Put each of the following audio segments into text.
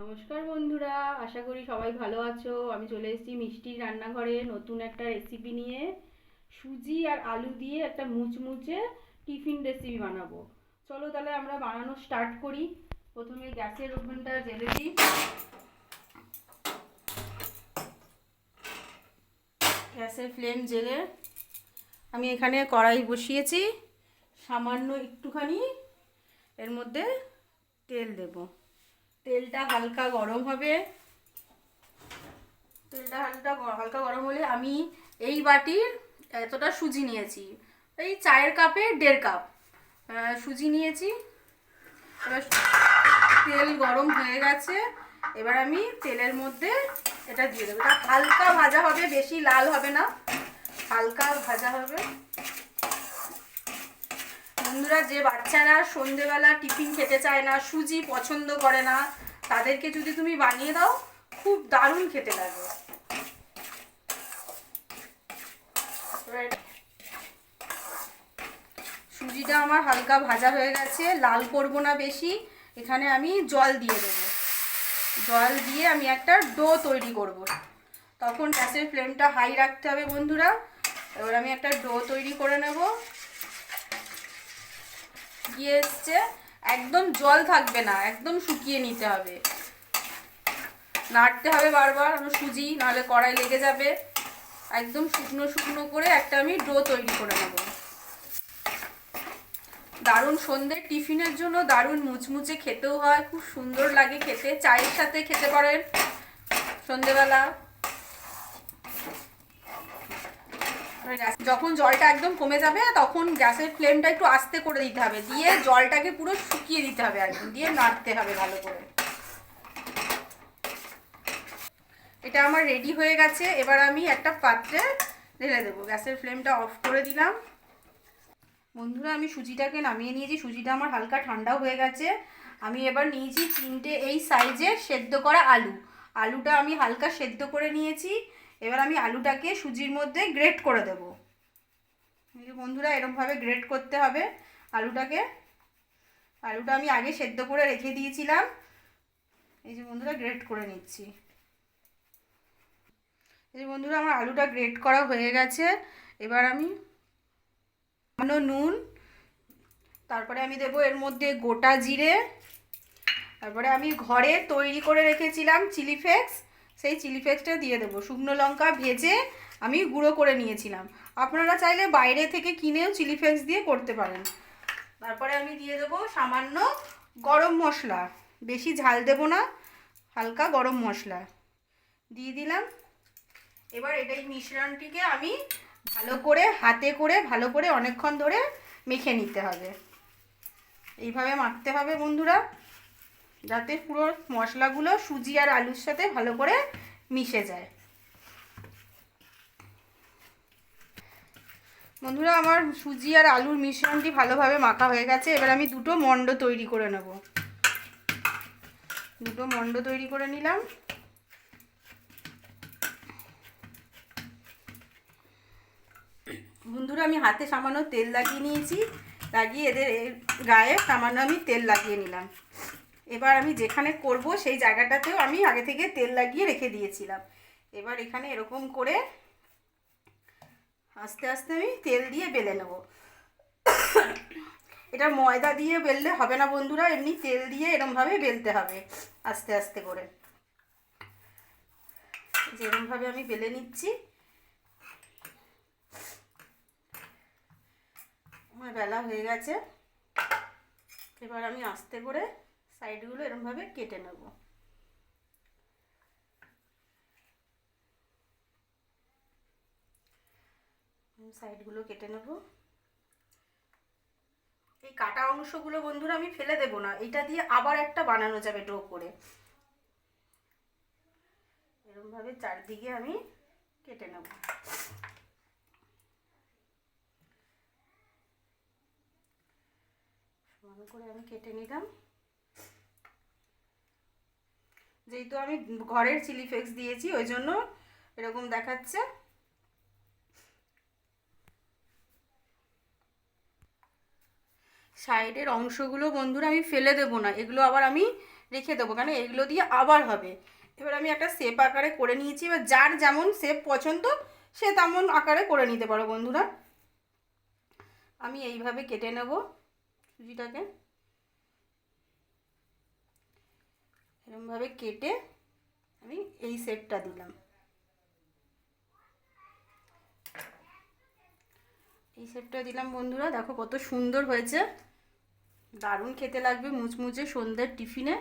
নমস্কার বন্ধুরা, আশা করি সবাই ভালো আছো। আমি চলে এসেছি মিষ্টির রান্নাঘরে নতুন একটা রেসিপি নিয়ে। সুজি আর আলু দিয়ে একটা মুচমুচে টিফিন রেসিপি বানাবো। চলো তাহলে আমরা বানানো স্টার্ট করি। প্রথমে গ্যাসের ওভেনটা জেলে দিই। গ্যাসের ফ্লেম জেলে আমি এখানে কড়াই বসিয়েছি। সামান্য একটুখানি এর মধ্যে তেল দেবো। তেলটা হালকা গরম হবে। তেলটা হালকা হালকা গরম হলে আমি এই বাটির এতটা সুজি নিয়েছি। এই চায়ের কাপে দেড় কাপ। সুজি নিয়েছি। এবার তেল গরম হয়ে গেছে। এবার আমি তেলের মধ্যে এটা দিয়ে দেবো। হালকা ভাজা হবে, বেশি লাল হবে না। হালকা ভাজা হবে। বন্ধুরা, যে বাচ্চারা সন্ধেবেলা টিফিন খেতে চায় না, সুজি পছন্দ করে না, তাদেরকে যদি তুমি বানিয়ে দাও, খুব দারুণ খেতে লাগে এবার সুজিটা আমার হালকা ভাজা হয়ে গেছে, লাল করব না বেশি, এখানে আমি জল দিয়ে দেবো। জল দিয়ে আমি একটা ডো তৈরি করব। তখন গ্যাসের ফ্লেমটা হাই রাখতে হবে বন্ধুরা, এবার আমি একটা ডো তৈরি করে নেব। শুকিয়ে এসছে, একদম জল থাকবে না, একদম শুকিয়ে নিতে হবে। নাড়তে হবে বারবার আমরা সুজি, নাহলে কড়াই লেগে যাবে। একদম শুকনো শুকনো করে একটা আমি ডো তৈরি করে নেব। দারুণ সন্ধে, টিফিনের জন্য দারুণ মুচমুচে খেতেও হয়, খুব সুন্দর লাগে খেতে, চায়ের সাথে খেতে পারেন। সন্ধেবেলা। যখন জলটা একদম কমে যাবে, তখন গ্যাসের ফ্লেমটা একটু আস্তে করে দিতে হবে। দিয়ে জলটাকে পুরো শুকিয়ে দিতে হবে একদম। দিয়ে নাড়তে হবে ভালো করে। এটা আমার রেডি হয়ে গেছে। এবার আমি একটা পাত্রে ঢেলে দেবো। গ্যাসের ফ্লেমটা অফ করে দিলাম। বন্ধুরা, আমি সুজিটাকে নামিয়ে নিয়েছি। সুজিটা আমার হালকা ঠান্ডাও হয়ে গেছে। আমি এবার নিয়েছি তিনটে এই সাইজের সেদ্ধ করা আলু। আলুটা আমি হালকা সেদ্ধ করে নিয়েছি। এবার আমি আলুটাকে সুজির মধ্যে গ্রেট করে দেব। এই যে বন্ধুরা, এরমভাবে গ্রেট করতে হবে আলুটাকে। আলুটা আমি আগে সেদ্ধ করে রেখে দিয়েছিলাম। এই যে বন্ধুরা গ্রেট করে নিচ্ছি। এই যে বন্ধুরা, আমার আলুটা গ্রেট করা হয়ে গেছে। এবার আমি নুন, তারপরে আমি দেবো এর মধ্যে গোটা জিরে। তারপরে আমি ঘরে তৈরি করে রেখেছিলাম চিলি ফ্লেক্স। সেই চিলি ফ্লেক্সটা দিয়ে দেবো। শুকনো লঙ্কা ভেজে আমি গুঁড়ো করে নিয়েছিলাম। আপনারা চাইলে বাইরে থেকে কিনেও চিলি ফ্লেক্স দিয়ে করতে পারেন। তারপরে আমি দিয়ে দেবো সামান্য গরম মশলা। বেশি ঝাল দেবো না, হালকা গরম মশলা। দিয়ে দিলাম। এবার এটাই মিশ্রণটিকে আমি ভালো করে, হাতে করে, ভালো করে অনেকক্ষণ ধরে মেখে নিতে হবে। এইভাবে মাখতে হবে বন্ধুরা। যাতে পুরো মশলাগুলো সুজি আর আলুর সাথে ভালো করে মিশে যায়। বন্ধুরা, আমার সুজি আর আলুর মিশ্রণটি ভালোভাবে মাখা হয়ে গেছে। এবার আমি দুটো মণ্ড তৈরি করে নেব। দুটো মণ্ড তৈরি করে নিলাম। বন্ধুরা, আমি হাতে সামান্য তেল লাগিয়ে নিয়েছি। লাগিয়ে এদের গায়ে সামান্য আমি তেল লাগিয়ে নিলাম। এবার আমি যেখানে করব সেই জায়গাটাতেও আমি আগে থেকে তেল লাগিয়ে রেখে দিয়েছিলাম। এবার এখানে এরকম করে আস্তে আস্তে আমি তেল দিয়ে বেলে নেব। এটা ময়দা দিয়ে বেললে হবে না বন্ধুরা, এমনি তেল দিয়ে এরমভাবে বেলতে হবে আস্তে আস্তে করে। যেরমভাবে আমি বেলে নিচ্ছি। আমার বেলা হয়ে গেছে। এবার আমি আস্তে করে সাইডগুলো এরমভাবে কেটে নেব। সাইডগুলো কেটে নেব। এই কাটা অংশগুলো বন্ধুরা আমি ফেলে দেব না, এটা দিয়ে আবার একটা বানানো যাবে ডো করে। এরমভাবে চারদিকে আমি কেটে নেব। করে আমি কেটে নিলাম। যেহেতু আমি ঘরের চিলি ফ্লেক্স দিয়েছি, ওই জন্য এরকম দেখাচ্ছে। সাইডের অংশগুলো বন্ধুরা আমি ফেলে দেবো না, এগুলো আবার আমি রেখে দেবো, কেন এগুলো দিয়ে আবার হবে। এবার আমি একটা শেপ আকারে করে নিয়েছি, এবার যার যেমন শেপ পছন্দ, সে তেমন আকারে করে নিতে পারো বন্ধুরা। আমি এইভাবে কেটে নেব সুজিটাকে এরমভাবে কেটে আমি এই সেটটা দিলাম। এই সেটটা দিলাম বন্ধুরা, দেখো কত সুন্দর হয়েছে। দারুণ খেতে লাগবে মুচমুচে সন্ধ্যের টিফিনে।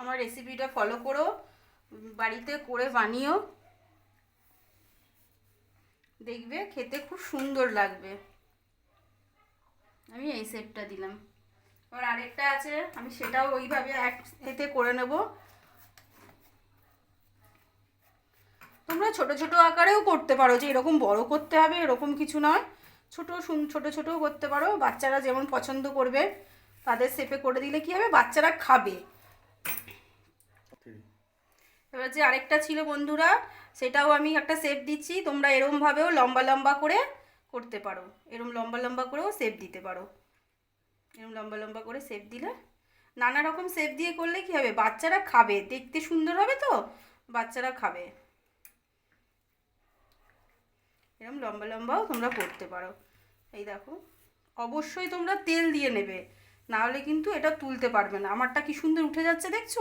আমার রেসিপিটা ফলো করো, বাড়িতে করে বানিও। দেখবে খেতে খুব সুন্দর লাগবে। আমি এই সেটটা দিলাম। আবার আরেকটা আছে, আমি সেটাও ওইভাবে এতে করে নেব। তোমরা ছোট ছোট আকারেও করতে পারো, যে এরকম বড় করতে হবে এরকম কিছু নয়। ছোট ছোট ছোটও করতে পারো। বাচ্চারা যেমন পছন্দ করবে, তাদের শেপে করে দিলে কি হবে? বাচ্চারা খাবে। এবার যে আরেকটা ছিল বন্ধুরা, সেটাও আমি একটা শেপ দিচ্ছি। তোমরা এরমভাবেও লম্বা লম্বা করে করতে পারো। এরম লম্বা লম্বা করেও শেপ দিতে পারো। এরম লম্বা লম্বা করে শেপ দিলে নানা রকম শেপ দিয়ে করলে কি হবে? বাচ্চারা খাবে। দেখতে সুন্দর হবে তো? বাচ্চারা খাবে। এরম লম্বা লম্বাও তোমরা করতে পারো। এই দেখো, অবশ্যই তোমরা তেল দিয়ে নেবে। না হলে কিন্তু এটা তুলতে পারবে না। আমারটা কি সুন্দর উঠে যাচ্ছে দেখছ?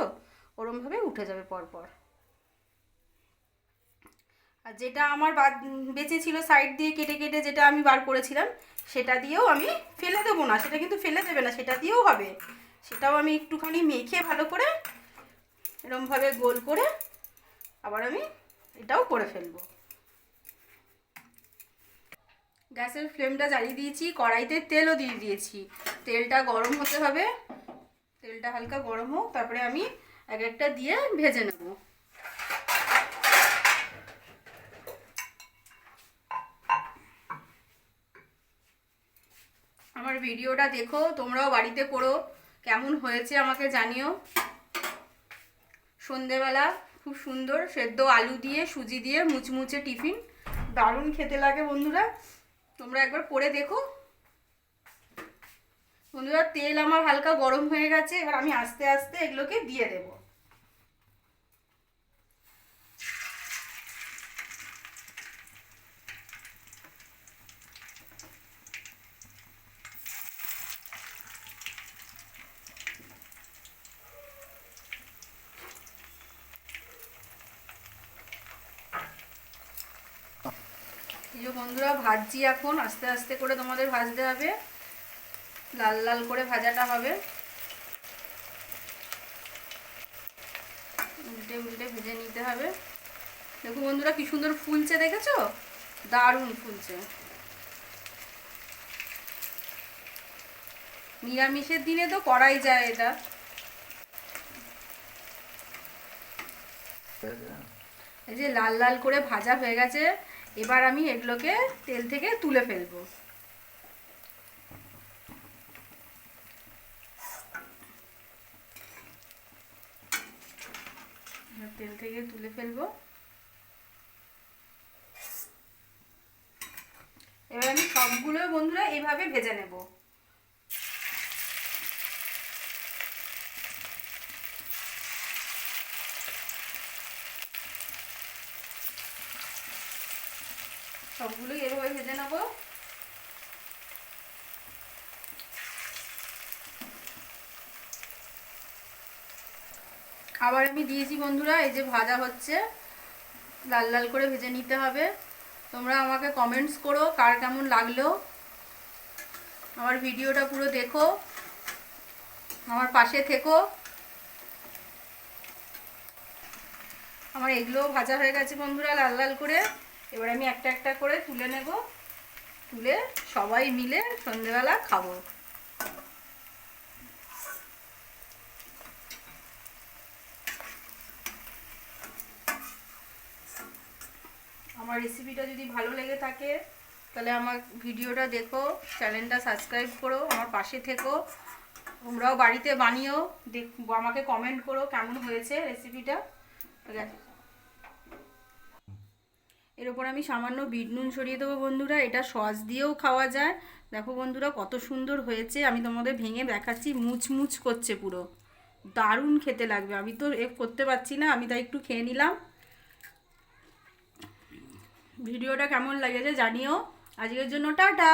ওরমভাবে উঠে যাবে পরপর। আর যেটা আমার বেঁচে ছিল সাইড দিয়ে কেটে কেটে যেটা আমি বার করেছিলাম, সেটা দিয়েও আমি ফেলে দেবো না। সেটা কিন্তু ফেলে দেবে না, সেটা দিয়েও হবে। সেটাও আমি একটুখানি মেখে ভালো করে এরমভাবে গোল করে আবার আমি এটাও করে ফেলব। গ্যাসের ফ্লেমটা জ্বালিয়ে দিয়েছি, কড়াইতে তেলও দিয়ে দিয়েছি। তেলটা গরম হতে হবে, তেলটা হালকা গরম হোক, তারপরে আমি এক একটা দিয়ে ভেজে নেব। ভিডিওটা দেখো, তোমরাও বাড়িতে করো। কেমন হয়েছে আমাকে জানিও। সন্ধেবেলা খুব সুন্দর, সেদ্ধ আলু দিয়ে, সুজি দিয়ে মুচমুচে টিফিন। দারুণ খেতে লাগে বন্ধুরা। তোমরা একবার করে দেখো। বন্ধুরা, তেল আমার হালকা গরম হয়ে গেছে, এবার আমি আস্তে আস্তে এগুলোকে দিয়ে দেব। যে বন্ধুরা, ভাজছি এখন। আস্তে আস্তে করে তোমাদের ভাজতে হবে। লাল লাল করে ভাজাটা হবে। উল্টে উল্টে ভেজে নিতে হবে। দেখো বন্ধুরা, কি সুন্দর ফুলছে, দেখেছ? দারুণ ফুলছে। নিরামিষের দিনে তো করাই যায় এটা। এই যে লাল লাল করে ভাজা হয়ে গেছে। এবার আমি এগুলোকে তেল থেকে তুলে ফেলব। তেল থেকে তুলে ফেলব। এবার আমি সবগুলো বন্ধুরা এইভাবে ভেজে নেব। সবগুলোই এভাবে ভেজে নেব। আবার আমি দিয়েছি বন্ধুরা, এই যে ভাজা হচ্ছে। লাল লাল করে ভেজে নিতে হবে। তোমরা আমাকে কমেন্টস করো, কার কেমন লাগল। আমার ভিডিওটা পুরো দেখো। আমার পাশে থেকো। আমার এগুলোও ভাজা হয়ে গেছে বন্ধুরা, লাল লাল করে। এবার আমি একটা একটা করে তুলে নেব। তুলে সবাই মিলে সন্ধেবেলা খাব। আমার রেসিপিটা যদি ভালো লেগে থাকে, তাহলে আমার ভিডিওটা দেখো চ্যানেলটা সাবস্ক্রাইব করো, আমার পাশে থেকো। তোমরাও বাড়িতে বানিয়েও দেখ, আমাকে কমেন্ট করো কেমন হয়েছে রেসিপিটা এর ওপর আমি সামান্য বিট নুন ছড়িয়ে দেবো বন্ধুরা, এটা সস দিয়েও খাওয়া যায়। দেখো বন্ধুরা, কত সুন্দর হয়েছে। আমি তোমাদের ভেঙে দেখাচ্ছি, মুচমুচ করছে পুরো। দারুণ খেতে লাগবে। আমি তো এ করতে পারছি না, আমি তাই একটু খেয়ে নিলাম। ভিডিওটা কেমন লাগেছে জানিও। আজকের জন্য টাটা!